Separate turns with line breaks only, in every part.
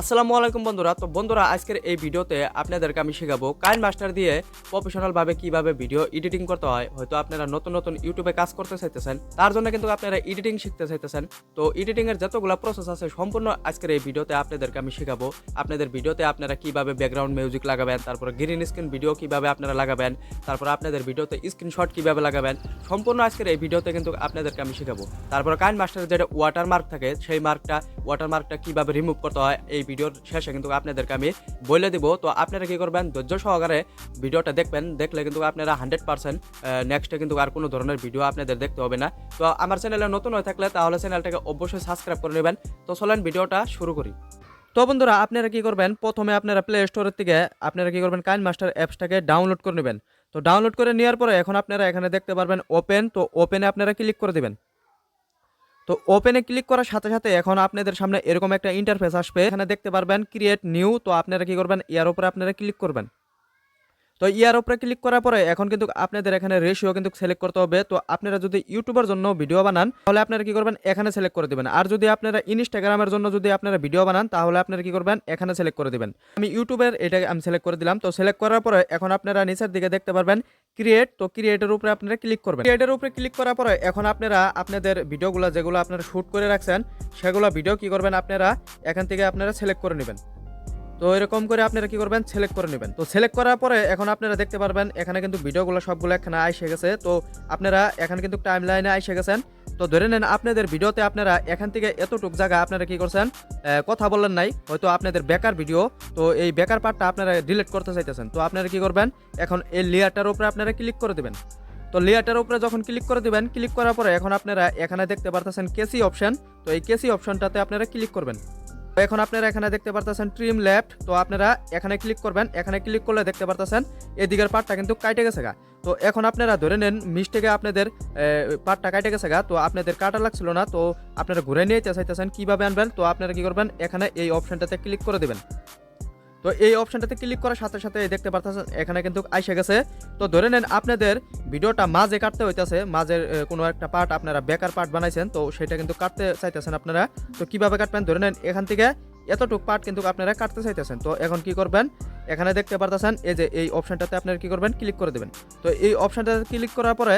আসসালামু আলাইকুম বন্ধুরা। তো বন্ধুরা, আজকের এই ভিডিওতে আপনাদেরকে আমি শেখাবো কাইন মাস্টার দিয়ে প্রফেশনাল ভাবে কীভাবে ভিডিও এডিটিং করতে হয়। হয়তো আপনারা নতুন নতুন ইউটিউবে কাজ করতে চাইতেছেন, তার জন্য কিন্তু আপনারা এডিটিং শিখতে চাইতেছেন। তো এডিটিং এর যতগুলো প্রসেস আছে, সম্পূর্ণ আজকের এই ভিডিওতে আপনাদেরকে আমি শেখাবো। আপনাদের ভিডিওতে আপনারা কীভাবে ব্যাকগ্রাউন্ড মিউজিক লাগাবেন, তারপর গ্রিন স্ক্রিন ভিডিও কীভাবে আপনারা লাগাবেন, তারপর আপনাদের ভিডিওতে স্ক্রিনশট কীভাবে লাগাবেন, সম্পূর্ণ আজকের এই ভিডিওতে কিন্তু আপনাদেরকে আমি শেখাবো। তারপর কাইন মাস্টারের যেটা ওয়াটার মার্ক থাকে, সেই মার্কটা ওয়াটার মার্কটা কীভাবে রিমুভ করতে হয় এই ভিডিওর শেষে কিন্তু আপনাদেরকে আমি বলে দিব। তো আপনারা কি করবেন? ধৈর্য সহকারে ভিডিওটা দেখবেন। দেখলে কিন্তু আপনারা হান্ড্রেড পার্সেন্ট নেক্সটে কিন্তু আর কোনো ধরনের ভিডিও আপনাদের দেখতে হবে না। তো আমার চ্যানেলে নতুন হয়ে থাকলে তাহলে চ্যানেলটাকে অবশ্যই সাবস্ক্রাইব করে নেবেন। তো চলেন ভিডিওটা শুরু করি। তো বন্ধুরা, আপনারা কি করবেন? প্রথমে আপনারা প্লে স্টোরের থেকে আপনারা কি করবেন? কাইন মাস্টার অ্যাপসটাকে ডাউনলোড করে নেবেন। তো ডাউনলোড করে নেওয়ার পরে এখন আপনারা এখানে দেখতে পারবেন ওপেন তো ওপেনে আপনারা ক্লিক করে দেবেন। তো ওপেনে ক্লিক করার সাথে সাথে এখন আপনাদের সামনে এরকম একটা ইন্টারফেস আসবে। এখানে দেখতে পারবেন ক্রিয়েট নিউ তো আপনারা কি করবেন? ইয়ার উপরে আপনারা ক্লিক করবেন। তো ইয়ার উপরে ক্লিক করার পরে এখন কিন্তু আপনাদের এখানে রেশিও কিন্তু সিলেক্ট করতে হবে। তো আপনারা যদি ইউটিউবের জন্য ভিডিও বানান, তাহলে আপনারা কি করবেন? এখানে সিলেক্ট করে দিবেন। আর যদি আপনারা ইনস্টাগ্রামের জন্য যদি আপনারা ভিডিও বানান, তাহলে আপনারা কি করবেন? এখানে সিলেক্ট করে দিবেন। আমি ইউটিউবের এটা আমি সিলেক্ট করে দিলাম। তো সিলেক্ট করার পরে এখন আপনারা নিচের দিকে দেখতে পারবেন ক্রিয়েট তো ক্রিয়েটের উপরে আপনারা ক্লিক করবেন। ক্রিয়েটের উপরে ক্লিক করার পরে এখন আপনারা আপনাদের ভিডিওগুলো যেগুলো আপনারা শুট করে রাখছেন, সেগুলো ভিডিও কি করবেন আপনারা? এখান থেকে আপনারা সিলেক্ট করে নেবেন। তো এরকম করে আপনারা কি করবেন? সিলেক্ট করে নেবেন। তো সিলেক্ট করার পরে এখন আপনারা দেখতে পারবেন, এখানে কিন্তু ভিডিওগুলো সবগুলো এখানে আইসে গেছে। তো আপনারা এখানে কিন্তু টাইম লাইনে আইসে গেছেন। তো ধরে নেন আপনাদের ভিডিওতে আপনারা এখান থেকে এতটুক জায়গা আপনারা কি করছেন? কথা বললেন নাই, হয়তো আপনাদের বেকার ভিডিও। তো এই বেকার পার্টটা আপনারা ডিলিট করতে চাইতেছেন। তো আপনারা কি করবেন? এখন এই লেয়ারটার উপরে আপনারা ক্লিক করে দেবেন। তো লেয়ারটার উপরে যখন ক্লিক করে দিবেন ক্লিক করার পরে এখন আপনারা এখানে দেখতে পারতেছেন কেসি অপশন তো এই কেসি অপশনটাতে আপনারা ক্লিক করবেন। এখন আপনারা এখানে দেখতে পারতেছেন ট্রিম লেফট তো আপনারা এখানে ক্লিক করবেন, এখানে ক্লিক করলে দেখতে পারতেছেন এদিকের পার্টটা কিন্তু কাটে গেছে গা। তো এখন আপনারা ধরে নেন মিস্টেকে আপনাদের পার্টটা কাটে গেছে গা, তো আপনাদের কাটা লাগছিল না, তো আপনারা ঘুরে নিয়ে চাইতেছেন কীভাবে আনবেন, তো আপনারা কি করবেন, এখানে এই অপশনটাতে ক্লিক করে দেবেন। তো এই অপশনটাতে ক্লিক করার সাথে সাথে দেখতে পারতেছেন, এখানে কিন্তু আইসে গেছে। তো ধরে নেন আপনাদের ভিডিওটা মাঝে কাটতে হইতেছে, মাঝের কোনো একটা পার্ট আপনারা বেকার পার্ট বানাইছেন, তো সেটা কিন্তু কাটতে চাইতেছেন আপনারা। তো কীভাবে কাটবেন? ধরে নেন এখান থেকে এতটুক পার্ট কিন্তু আপনারা কাটতে চাইতেছেন। তো এখন কি করবেন? এখানে দেখতে পারতেছেন, এই যে এই অপশনটাতে আপনারা কি করবেন? ক্লিক করে দেবেন। তো এই অপশনটাতে ক্লিক করার পরে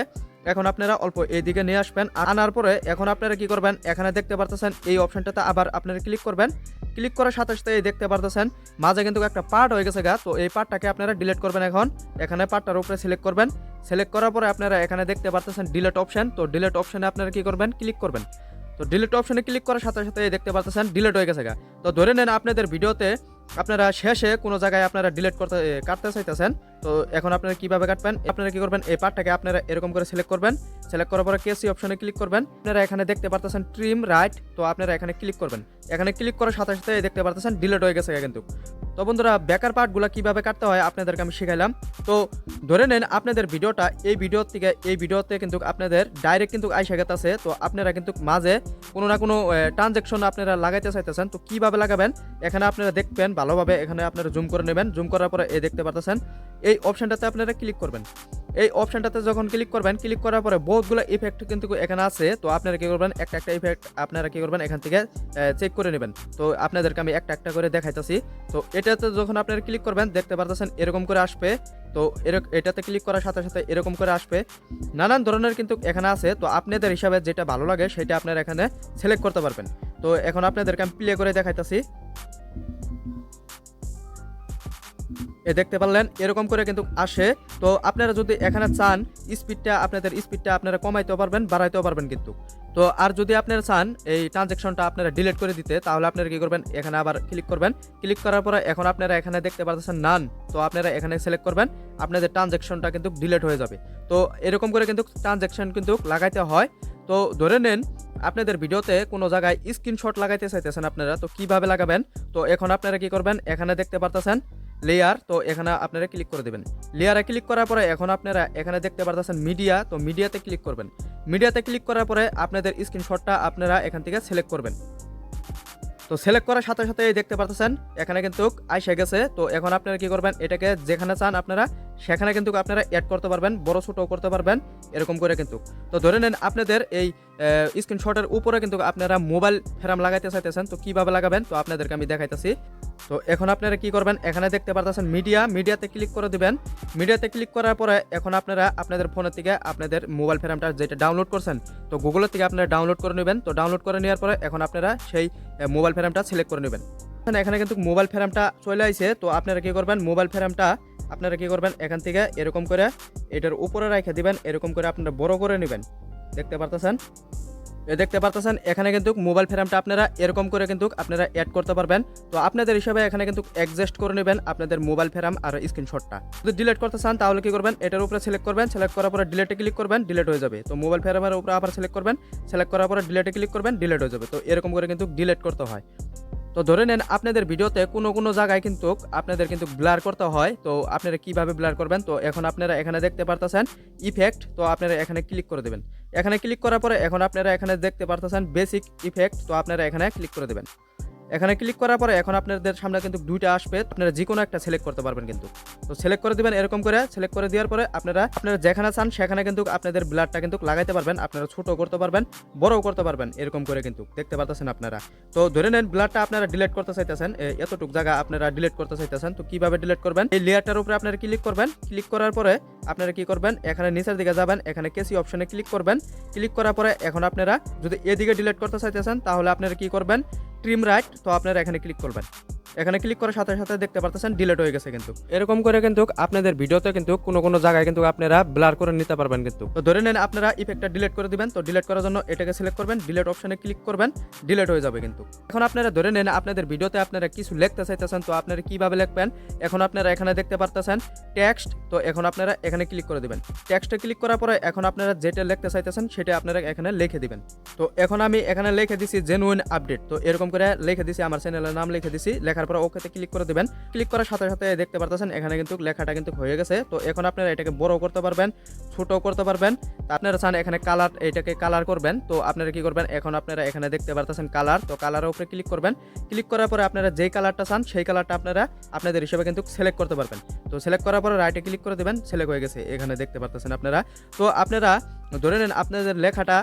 এখন আপনারা অল্প এইদিকে নিয়ে আসবেন। আনার পরে এখন আপনারা কি করবেন? এখানে দেখতে পারতেছেন, এই অপশনটাতে আবার আপনারা ক্লিক করবেন। ক্লিক করার সাথে সাথে দেখতে পারতেছেন। মাঝে কিন্তু একটা পার্ট হয়ে গেছে গা, তো এই পার্টটাকে আপনারা ডিলিট করবেন এখন। এখানে পার্টটার উপরে সিলেক্ট করবেন। সিলেক্ট করার পরে আপনারা এখানে দেখতে পারতেছেন ডিলেট অপশন তো ডিলেট অপশনে আপনারা কি করবেন? ক্লিক করবেন। তো ডিলেট অপশনে ক্লিক করার সাথে সাথে দেখতে পারতেছেন ডিলেট হয়ে গেছে গা। তো ধরে নেন আপনাদের ভিডিওতে আপনারা শেষে কোনো জায়গায় আপনারা ডিলেট করতে কাটতে চাইতেছেন, তো এখন আপনারা কীভাবে কাটবেন? আপনারা কি করবেন? এই পার্টটাকে আপনারা এরকম করে সিলেক্ট করবেন। সিলেক্ট করার পরে কেসি অপশনে ক্লিক করবেন। আপনারা এখানে দেখতে পারতেছেন ট্রিম রাইট তো আপনারা এখানে ক্লিক করবেন। এখানে ক্লিক করার সাথে সাথে দেখতে পারতেছেন ডিলেট হয়ে গেছে কিন্তু। তো বন্ধুরা, বেকার পার্টগুলো কীভাবে কাটতে হয় আপনাদেরকে আমি শিখাইলাম। তো ধরে নেন আপনাদের ভিডিওটা, এই ভিডিও থেকে, এই ভিডিওতে কিন্তু আপনাদের ডাইরেক্ট কিন্তু আইসা গেতাছে তো আপনারা কিন্তু মাঝে কোনো না কোনো ট্রানজ্যাকশন আপনারা লাগাইতে চাইতেছেন। তো কীভাবে লাগাবেন? এখানে আপনারা দেখবেন ভালোভাবে এখানে আপনারা জুম করে নেবেন। জুম করার পরে এই দেখতে পারতেছেন। এই অপশানটাতে আপনারা ক্লিক করবেন। এই অপশনটাতে যখন ক্লিক করবেন ক্লিক করার পরে বহুতগুলো ইফেক্ট কিন্তু এখানে আছে। তো আপনারা কি করবেন? একটা একটা ইফেক্ট আপনারা কি করবেন? এখান থেকে চেক করে নেবেন। তো আপনাদেরকে আমি একটা একটা করে দেখাইতেছি। তো এটাতে যখন আপনারা ক্লিক করবেন, দেখতে পারতেছেন এরকম করে আসবে। তো এরক- এটাতে ক্লিক করার সাথে সাথে এরকম করে আসবে। নানান ধরনের কিন্তু এখানে আছে। তো আপনাদের হিসাবে যেটা ভালো লাগে, সেটা আপনারা এখানে সিলেক্ট করতে পারবেন। তো এখন আপনাদেরকে আমি প্লে করে দেখাইতেছি। এ দেখতে পারলেন, এরকম করে কিন্তু আসে। তো আপনারা যদি এখানে চান, স্পিডটা আপনাদের, স্পিডটা আপনারা কমাইতেও পারবেন, বাড়াইতেও পারবেন কিন্তু। তো আর যদি আপনারা চান, এই ট্রানজেকশনটা আপনারা ডিলিট করে দিতে, তাহলে আপনারা কি করবেন? এখানে আবার ক্লিক করবেন। ক্লিক করার পরে এখন আপনারা এখানে দেখতে পাচ্ছেন নান তো আপনারা এখানে সিলেক্ট করবেন, আপনাদের ট্রানজেকশনটা কিন্তু ডিলিট হয়ে যাবে। তো এরকম করে কিন্তু ট্রানজেকশন কিন্তু লাগাইতে হয়। তো ধরে নেন, আপনাদের ভিডিওতে কোনো জায়গায় স্ক্রিনশট লাগাইতে চাইতেছেন আপনারা, তো কীভাবে লাগাবেন? তো এখন আপনারা কি করবেন? এখানে দেখতে পারতেছেন লেয়ার তো এখানে আপনারা ক্লিক করে দেবেন। লেয়ারে ক্লিক করার পরে এখন আপনারা এখানে দেখতে পারতেছেন মিডিয়া তো মিডিয়াতে ক্লিক করবেন। মিডিয়াতে ক্লিক করার পরে আপনাদের স্ক্রিনশটটা আপনারা এখান থেকে সিলেক্ট করবেন। তো সিলেক্ট করার সাথে সাথে দেখতে পারতেছেন, এখানে কিন্তু আইসে গেছে। তো এখন আপনারা কি করবেন, এটাকে যেখানে চান আপনারা সেখানে কিন্তু আপনারা অ্যাড করতে পারবেন, বড় ছোটো করতে পারবেন, এরকম করে কিন্তু। তো ধরে নেন আপনাদের এই স্ক্রিনশটের উপরে কিন্তু আপনারা মোবাইল ফেরাম লাগাইতে চাইতেছেন, তো কীভাবে লাগাবেন? তো আপনাদেরকে আমি দেখাইতেছি। তো এখন আপনারা কি করবেন? এখানে দেখতে পারতেছেন মিডিয়া মিডিয়াতে ক্লিক করে দিবেন। মিডিয়াতে ক্লিক করার পরে এখন আপনারা আপনাদের ফোনের থেকে আপনাদের মোবাইল ফেরামটা যেটা ডাউনলোড করছেন, তো গুগলের থেকে আপনারা ডাউনলোড করে নেবেন। তো ডাউনলোড করে নেওয়ার পরে এখন আপনারা সেই মোবাইল ফেরামটা সিলেক্ট করে নেবেন। এখানে কিন্তু মোবাইল ফেরামটা চলে আইছে, তো আপনারা কি করবেন? মোবাইল ফেরামটা আপনারা কি করবেন? এখান থেকে এরকম করে এটার উপরে রেখে দিবেন, এরকম করে আপনারা বড় করে নেবেন। দেখতে পারতেছেন? এ দেখতে পারতেছেন? এখানে কিন্তু মোবাইল ফ্রেমটা আপনারা এরকম করে কিন্তু আপনারা অ্যাড করতে পারবেন। তো আপনাদের হিসাবে এখানে কিন্তু অ্যাডজাস্ট করে নেবেন আপনাদের মোবাইল ফ্রেম আর স্ক্রিনশটটা যদি ডিলিট করতে চান, তাহলে কি করবেন? এটার উপরে সিলেক্ট করবেন। সিলেক্ট করার পরে ডিলেটে ক্লিক করবেন ডিলেট হয়ে যাবে। তো মোবাইল ফ্রেমের উপরে আবার সিলেক্ট করবেন। সিলেক্ট করার পরে ডিলেটে ক্লিক করবেন ডিলেট হয়ে যাবে। তো এরকম করে কিন্তু ডিলেট করতে হয়। তো ধরে নেন আপনাদের ভিডিওতে কোনো কোনো জায়গায় কিন্তু আপনাদের কিন্তু ব্লার করতে হয়। তো আপনারা কীভাবে ব্লার করবেন? তো এখন আপনারা এখানে দেখতে পারতেছেন ইফেক্ট তো আপনারা এখানে ক্লিক করে দেবেন। এখানে ক্লিক করার পরে এখন আপনারা এখানে দেখতে পারতেছেন বেসিক ইফেক্ট তো আপনারা এখানে ক্লিক করে দেবেন। এখানে ক্লিক করার পরে এখন আপনাদের সামনে কিন্তু দুইটা আসবে। আপনারা যে কোনো একটা সিলেক্ট করতে পারবেন কিন্তু। তো সিলেক্ট করে দিবেন এরকম করে। সিলেক্ট করে দেওয়ার পরে আপনারা আপনারা যেখানে চান সেখানে কিন্তু আপনাদের ব্লাডটা কিন্তু লাগাইতে পারবেন। আপনারা ছোট করতে পারবেন, বড়ও করতে পারবেন এরকম করে কিন্তু। দেখতে পাচ্ছেন আপনারা। তো ধরে নেন ব্লাডটা আপনারা ডিলিট করতে চাইতেছেন এতটুক জায়গা আপনারা ডিলিট করতে চাইতেছেন। তো কীভাবে ডিলিট করবেন? এই লেয়ারটার উপরে আপনারা ক্লিক করবেন। ক্লিক করার পরে আপনারা কি করবেন? এখানে নিচের দিকে যাবেন, এখানে কেসি অপশনে ক্লিক করবেন। ক্লিক করার পরে এখন আপনারা যদি এদিকে ডিলিট করতে চাইতেছেন, তাহলে আপনারা কি করবেন? ট্রিম রাইট তো আপনারা এখানে ক্লিক করবেন। এখানে ক্লিক করার সাথে সাথে দেখতে পারতেছেন ডিলেট হয়ে গেছে কিন্তু। এরকম করে কিন্তু আপনাদের ভিডিওতে কিন্তু কোনো কোনো জায়গায় কিন্তু আপনারা ব্লার করে নিতে পারবেন কিন্তু। তো ধরে নেন আপনারা ইফেক্টটা ডিলিট করে দিবেন তো ডিলিট করার জন্য এটাকে সিলেক্ট করবেন ডিলেট অপশনে ক্লিক করবেন ডিলেট হয়ে যাবে কিন্তু। এখন আপনারা ধরে নেন আপনাদের ভিডিওতে আপনারা কিছু লিখতে চাইতেছেন তো আপনারা কীভাবে লিখবেন? এখন আপনারা এখানে দেখতে পারতেছেন টেক্সট তো এখন আপনারা এখানে ক্লিক করে দিবেন। টেক্সটে ক্লিক করার পরে এখন আপনারা যেটা লিখতে চাইতেছেন সেটা আপনারা এখানে লিখে দিবেন। তো এখন আমি এখানে লিখে দিছি জেনুইন আপডেট তো এরকম করে লিখে দিছি, আমার চ্যানেলের নাম লিখে দিছি। লেখার পর ওকেতে ক্লিক করে দিবেন। ক্লিক করার সাথে সাথে দেখতে পারতেছেন, এখানে কিন্তু লেখাটা কিন্তু হয়ে গেছে। তো এখন আপনারা এটাকে বড় করতে পারবেন ছোট করতে পারবেন। আপনারা চান এখানে কালার এটাকে কালার করবেন। তো আপনারা কি করবেন, এখন আপনারা এখানে দেখতে পারতেছেন কালার তো কালারের উপরে ক্লিক করবেন। ক্লিক করার পরে আপনারা যেই কালারটা চান, সেই কালারটা আপনারা আপনাদের হিসেবে কিন্তু সিলেক্ট করতে পারবেন। তো সিলেক্ট করার পরে রাইটে ক্লিক করে দেবেন সিলেক্ট হয়ে গেছে। এখানে দেখতে পারতেছেন আপনারা। তো আপনারা ধরে নেন, আপনাদের লেখাটা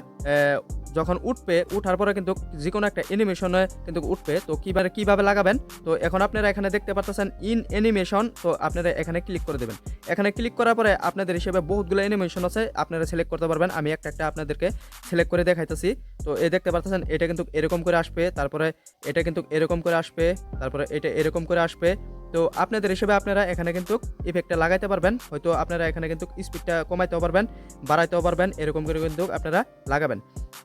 যখন উঠবে, উঠার পরে কিন্তু যে কোনো একটা অ্যানিমেশনে কিন্তু উঠবে। তো কীভাবে কীভাবে লাগাবেন? তো এখন আপনারা এখানে দেখতে পারতেছেন ইন অ্যানিমেশন তো আপনারা এখানে ক্লিক করে দেবেন। এখানে ক্লিক করার পরে আপনাদের হিসেবে বহুতগুলো অ্যানিমেশন আছে, আপনারা সিলেক্ট করতে পারবেন। আমি একটা একটা আপনাদেরকে সিলেক্ট করে দেখাইতেছি। তো এই দেখতে পারতেছেন, এটা কিন্তু এরকম করে আসবে, তারপরে এটা কিন্তু এরকম করে আসবে, তারপরে এটা এরকম করে আসবে। তো আপনাদের হিসেবে আপনারা এখানে কিন্তু ইফেক্টটা লাগাইতে পারবেন, হয়তো আপনারা এখানে কিন্তু স্পিডটা কমাইতেও পারবেন, বাড়াইতেও পারবেন, এরকম করে কিন্তু আপনারা লাগাবেন।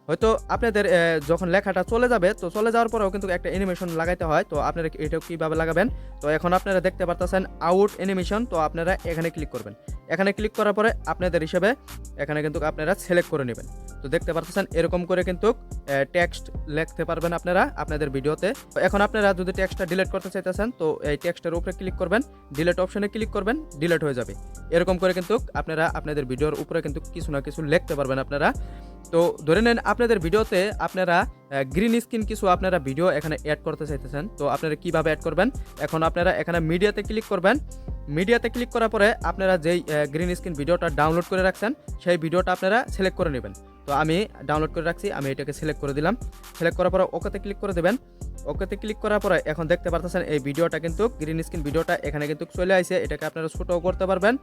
হয়তো আপনাদের যখন লেখাটা চলে যাবে, তো চলে যাওয়ার পরেও কিন্তু একটা অ্যানিমেশন লাগাইতে হয়। তো আপনারা এটা কীভাবে লাগাবেন? তো এখন আপনারা দেখতে পারতেছেন আউট অ্যানিমেশন তো আপনারা এখানে ক্লিক করবেন। এখানে ক্লিক করার পরে আপনাদের হিসেবে এখানে কিন্তু আপনারা সিলেক্ট করে নেবেন। তো দেখতে পারতেছেন এরকম করে কিন্তু টেক্সট লিখতে পারবেন আপনারা, আপনাদের ভিডিওতে। এখন আপনারা যদি টেক্সটটা ডিলিট করতে চাইতেছেন, তো এই টেক্সটের উপরে ক্লিক করবেন। ডিলিট অপশনে ক্লিক করবেন ডিলিট হয়ে যাবে। এরকম করে কিন্তু আপনারা আপনাদের ভিডিওর উপরে কিন্তু কিছু না কিছু লিখতে পারবেন আপনারা। তো ধরে নেন আপনাদের ভিডিওতে আপনারা গ্রিন স্ক্রিন কিছু আপনারা ভিডিও এখানে অ্যাড করতে চাইতেছেন। তো আপনারা কীভাবে অ্যাড করবেন? এখন আপনারা এখানে মিডিয়াতে ক্লিক করবেন। মিডিয়াতে ক্লিক করার পরে আপনারা যেই গ্রিন স্ক্রিন ভিডিওটা ডাউনলোড করে রাখছেন, সেই ভিডিওটা আপনারা সিলেক্ট করে নেবেন। তো আমি ডাউনলোড করে রাখছি, আমি এটাকে সিলেক্ট করে দিলাম। সিলেক্ট করার পরে ওকেতে ক্লিক করে দেবেন। ওকেতে ক্লিক করার পরে এখন দেখতে পারতেছেন এই ভিডিওটা কিন্তু গ্রিন স্ক্রিন ভিডিওটা এখানে কিন্তু চলে আসে এটাকে আপনারা ছোটও করতে পারবেন।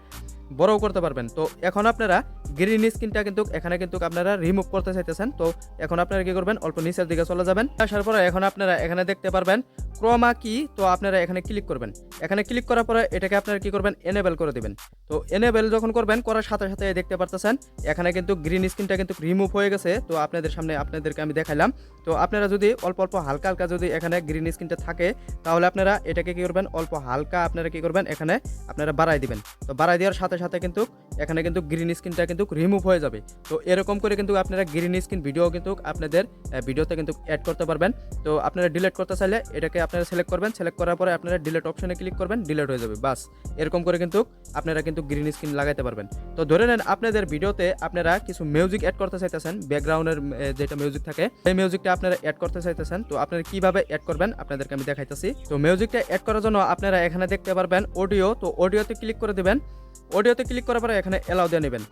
বড়ও করতে পারবেন। তো এখন আপনারা গ্রিন স্ক্রিনটা কিন্তু, এখানে কিন্তু আপনারা রিমুভ করতে চাইতেছেন। তো এখন আপনারা কি করবেন? অল্প নিচের দিকে চলে যাবেন। আসার পরে এখন আপনারা এখানে দেখতে পারবেন ক্রোমা কি তো আপনারা এখানে ক্লিক করবেন। এখানে ক্লিক করার পরে এটাকে আপনারা কি করবেন? এনেবেল করে দিবেন। তো এনেবেল যখন করবেন, করার সাথে সাথে দেখতে পারতেছেন, এখানে কিন্তু গ্রিন স্ক্রিনটা কিন্তু রিমুভ হয়ে গেছে। তো আপনাদের সামনে আপনাদেরকে আমি দেখাইলাম। তো আপনারা যদি অল্প অল্প, হালকা হালকা যদি এখানে গ্রিন স্ক্রিনটা থাকে, তাহলে আপনারা এটাকে কি করবেন? অল্প, হালকা আপনারা কি করবেন? এখানে আপনারা বাড়াই দিবেন। তো বাড়াই দেওয়ার সাথে সাথে সাথে কিন্তু এখানে কিন্তু গ্রিন স্ক্রিনটা কিন্তু রিমুভ হয়ে যাবে। তো এরকম করে কিন্তু আপনারা গ্রিন স্ক্রিন ভিডিও কিন্তু আপনাদের ভিডিওতে কিন্তু অ্যাড করতে পারবেন। তো আপনারা ডিলিট করতে চাইলে এটাকে আপনারা সিলেক্ট করবেন। সিলেক্ট করার পরে আপনারা ডিলিট অপশনে ক্লিক করবেন ডিলিট হয়ে যাবে, বাস। এরকম করে কিন্তু আপনারা কিন্তু গ্রিন স্ক্রিন লাগাইতে পারবেন। তো ধরে নেন আপনাদের ভিডিওতে আপনারা কিছু মিউজিক অ্যাড করতে চাইতেছেন ব্যাকগ্রাউন্ডের যেটা মিউজিক থাকে, সেই মিউজিকটা আপনারা অ্যাড করতে চাইতেছেন। তো আপনারা কীভাবে অ্যাড করবেন আপনাদেরকে আমি দেখাইতেছি। তো মিউজিকটা অ্যাড করার জন্য আপনারা এখানে দেখতে পারবেন অডিও তো অডিওতে ক্লিক করে দেবেন। অডিওতে ক্লিক করার পরে এখানে এলাও দিয়ে নেবেন।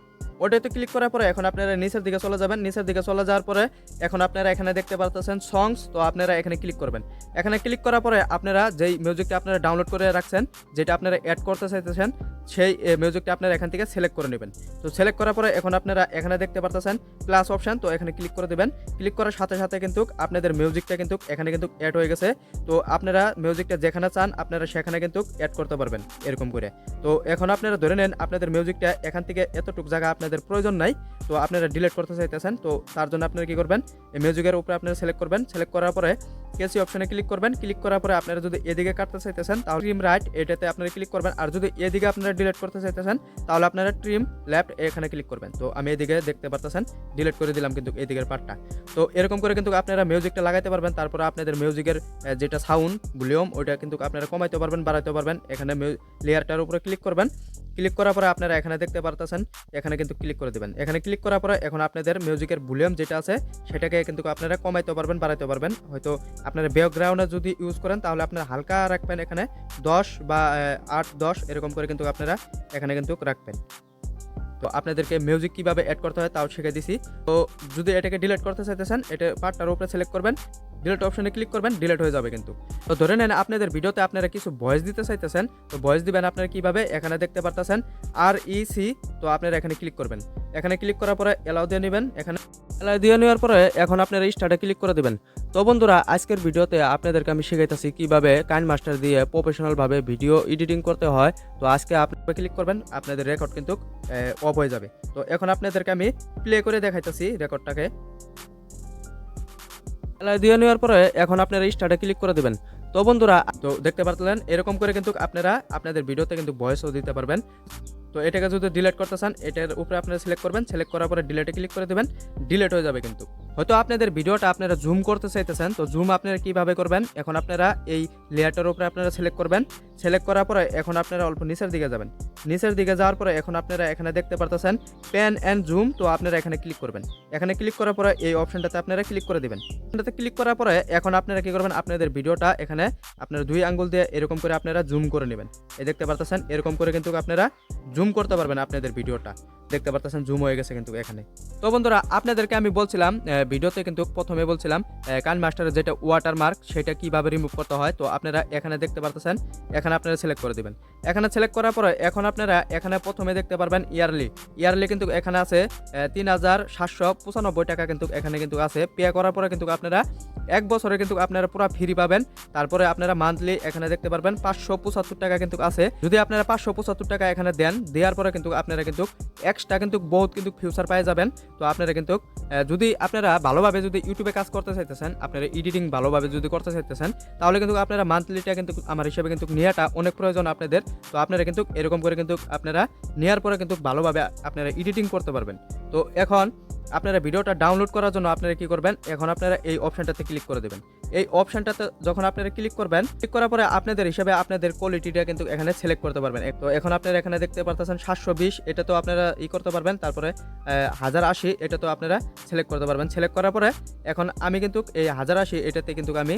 ওটাতে ক্লিক করার পরে এখন আপনারা নিচের দিকে চলে যাবেন। নিচের দিকে চলে যাওয়ার পরে এখন আপনারা এখানে দেখতে পারতেছেন সংস তো আপনারা এখানে ক্লিক করবেন। এখানে ক্লিক করার পরে আপনারা যেই মিউজিকটা আপনারা ডাউনলোড করে রাখছেন, যেটা আপনারা অ্যাড করতে চাইতেছেন সেই মিউজিকটা আপনারা এখান থেকে সিলেক্ট করে নেবেন। তো সিলেক্ট করার পরে এখন আপনারা এখানে দেখতে পারতেছেন প্লাস অপশন তো এখানে ক্লিক করে দেবেন। ক্লিক করার সাথে সাথে কিন্তু আপনাদের মিউজিকটা কিন্তু এখানে কিন্তু অ্যাড হয়ে গেছে। তো আপনারা মিউজিকটা যেখানে চান, আপনারা সেখানে কিন্তু অ্যাড করতে পারবেন এরকম করে। তো এখন আপনারা ধরে নেন, আপনাদের মিউজিকটা এখান থেকে এতটুকু জায়গা আপনাদের প্রয়োজন নাই। তো আপনারা ডিলিট করতে চাইতেছেন, তো তার জন্য আপনারা কি করবেন, এই মিউজিকের উপরে আপনারা সিলেক্ট করবেন। সিলেক্ট করার পরে কেসি অপশনে ক্লিক করবেন। ক্লিক করার পরে আপনারা যদি এদিকে কাটতে চাইতেছেন, তাহলে ট্রিম রাইট এটাতে আপনারা ক্লিক করবেন। আর যদি এদিকে আপনারা ডিলিট করতে চাইতেছেন, তাহলে আপনারা ট্রিম লেফট এখানে ক্লিক করবেন। তো আমি এদিকে দেখতে পারতেছেন ডিলিট করে দিলাম কিন্তু এদিকের পার্টটা তো এরকম করে কিন্তু আপনারা মিউজিকটা লাগাইতে পারবেন, তারপরে আপনাদের মিউজিকের যেটা সাউন্ড ভলিউম ওইটা কিন্তু আপনারা কমাইতে পারবেন, বাড়াইতে পারবেন। এখানে লেয়ারটার উপরে ক্লিক করবেন। ক্লিক করার পরে আপনারা এখানে দেখতে পারতেছেন, এখানে কিন্তু ক্লিক করে দেবেন। এখানে ক্লিক করার পরে এখন আপনাদের মিউজিকের ভলিউম যেটা আছে, সেটাকে কিন্তু আপনারা কমাইতে পারবেন বাড়াইতে পারবেন। হয়তো আপনারা ব্যাকগ্রাউন্ডে যদি ইউজ করেন, তাহলে আপনারা হালকা রাখবেন এখানে দশ বা আট, দশ, এরকম করে কিন্তু আপনারা এখানে কিন্তু রাখবেন। তো আপনাদেরকে মিউজিক কীভাবে অ্যাড করতে হয় তাও শিখে দিছি। তো যদি এটাকে ডিলেট করতে চাইতেছেন, এটা পার্টটার উপরে সিলেক্ট করবেন। ডিলেট অপশনে ক্লিক করবেন ডিলেট হয়ে যাবে কিন্তু। তো ধরে নেন আপনাদের ভিডিওতে আপনারা কিছু ভয়েস দিতে চাইতেছেন, তো ভয়েস দিবেন আপনারা কীভাবে? এখানে দেখতে পারতেছেন আর ইসি সি তো আপনারা এখানে ক্লিক করবেন। এখানে ক্লিক করার পরে এলাও দিয়ে নেবেন। এখানে এলাও দিয়ে নেওয়ার পরে এখন আপনারা স্টার্টে ক্লিক করে দিবেন। তো বন্ধুরা, আজকের ভিডিওতে আপনাদেরকে আমি শিখাইতেছি কীভাবে কাইন মাস্টার দিয়ে প্রফেশনালভাবে ভিডিও এডিটিং করতে হয়। তো আজকে আপনারা ক্লিক করবেন, আপনাদের রেকর্ড কিন্তু অফ হয়ে যাবে। তো এখন আপনাদেরকে আমি প্লে করে দেখাইতেছি রেকর্ডটাকে এলাও দিয়ে নেওয়ার পরে এখন আপনারা স্টার্টে ক্লিক করে দেবেন। তো বন্ধুরা, তো দেখতে পারলেন, এরকম করে কিন্তু আপনারা আপনাদের ভিডিওতে কিন্তু ভয়েসও দিতে পারবেন। তো এটাকে যদি ডিলিট করতে চান, এটার উপরে আপনারা সিলেক্ট করবেন সিলেক্ট করার পরে ডিলেটে ক্লিক করে দেবেন ডিলেট হয়ে যাবে কিন্তু। হয়তো আপনাদের ভিডিওটা আপনারা জুম করতে চাইতেছেন, তো জুম আপনারা কীভাবে করবেন? এখন আপনারা এই লেয়ারটার উপরে আপনারা সিলেক্ট করবেন সিলেক্ট করার পরে এখন আপনারা অল্প নিচের দিকে যাবেন। নিচের দিকে যাওয়ার পরে এখন আপনারা এখানে দেখতে পারতেছেন প্যান অ্যান্ড জুম তো আপনারা এখানে ক্লিক করবেন। এখানে ক্লিক করার পরে এই অপশনটাতে আপনারা ক্লিক করে দিবেন। এটাতে ক্লিক করার পরে এখন আপনারা কি করবেন? আপনাদের ভিডিওটা এখানে আপনারা দুই আঙ্গুল দিয়ে এরকম করে আপনারা জুম করে নেবেন। এই দেখতে পারতেছেন, এরকম করে কিন্তু আপনারা জুম করতে পারবেন আপনাদের ভিডিওটা। দেখতে পারতেছেন জুম হয়ে গেছে কিন্তু এখানে। তো বন্ধুরা, আপনাদেরকে আমি বলছিলাম ভিডিওতে কিন্তু প্রথমে বলছিলাম কান মাস্টারের যেটা ওয়াটার মার্ক সেটা কীভাবে রিমুভ করতে হয়, তো আপনারা এখানে দেখতে পারতেছেন, এখানে আপনারা সিলেক্ট করে দিবেন। এখানে সিলেক্ট করার পরে এখন আপনারা এখানে প্রথমে দেখতে পারবেন ইয়ারলি ইয়ারলি কিন্তু এখানে আছে তিন হাজার সাতশো পঁচানব্বই টাকা কিন্তু এখানে কিন্তু আছে। পে করার পরে কিন্তু আপনারা এক বছরে কিন্তু আপনারা পুরো ফ্রি পাবেন। তারপরে আপনারা মান্থলি এখানে দেখতে পারবেন, পাঁচশো পঁচাত্তর টাকা কিন্তু আছে। যদি আপনারা পাঁচশো পঁচাত্তর টাকা এখানে দেন, দেওয়ার পরে কিন্তু আপনারা কিন্তু এক্সট্রা কিন্তু বহুত কিন্তু ফিউচার পাই যাবেন। তো আপনারা কিন্তু যদি আপনারা ভালোভাবে যদি ইউটিউবে কাজ করতে চাইতেছেন, আপনারা এডিটিং ভালোভাবে যদি করতে চাইতেছেন, তাহলে কিন্তু আপনারা মান্থলিটা কিন্তু আমার হিসেবে কিন্তু নেওয়াটা অনেক প্রয়োজন আপনাদের। তো আপনারা কিন্তু এরকম করে কিন্তু আপনারা নেওয়ার পরে কিন্তু ভালোভাবে আপনারা এডিটিং করতে পারবেন। তো এখন আপনারা ভিডিওটা ডাউনলোড করার জন্য আপনারা কি করবেন? এখন আপনারা এই অপশনটাতে ক্লিক করে দেবেন। এই অপশনটাতে যখন আপনারা ক্লিক করবেন ক্লিক করার পরে আপনাদের হিসাবে আপনাদের কোয়ালিটিটা কিন্তু এখানে সিলেক্ট করতে পারবেন। তো এখন আপনারা এখানে দেখতে পারতেছেন সাতশো বিশ, এটা তো আপনারা ই করতে পারবেন। তারপরে হাজার আশি, এটা তো আপনারা সিলেক্ট করতে পারবেন। সিলেক্ট করার পরে এখন আমি কিন্তু এই হাজার আশি, এটাতে কিন্তু আমি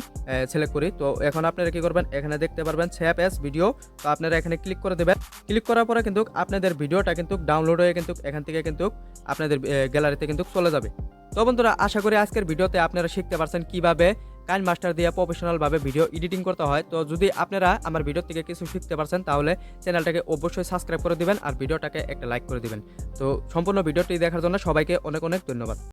সিলেক্ট করি। তো এখন আপনারা কি করবেন? এখানে দেখতে পারবেন সেভ এস ভিডিও তো আপনারা এখানে ক্লিক করে দেবেন। ক্লিক করার পরে কিন্তু আপনাদের ভিডিওটা কিন্তু ডাউনলোড হয়ে কিন্তু এখান থেকে কিন্তু আপনাদের গ্যালারিতে কিন্তু চলে যাবে। তো বন্ধুরা, আশা করি আজকের ভিডিওতে আপনারা শিখতে পারছেন কীভাবে কাইন মাস্টার দিয়ে প্রফেশনাল ভাবে ভিডিও এডিটিং করতে হয়। তো যদি আপনারা আমার ভিডিও থেকে কিছু শিখতে পারছেন, তাহলে চ্যানেলটাকে অবশ্যই সাবস্ক্রাইব করে দিবেন আর ভিডিওটাকে একটা লাইক করে দিবেন। তো সম্পূর্ণ ভিডিওটি দেখার জন্য সবাইকে অনেক অনেক ধন্যবাদ।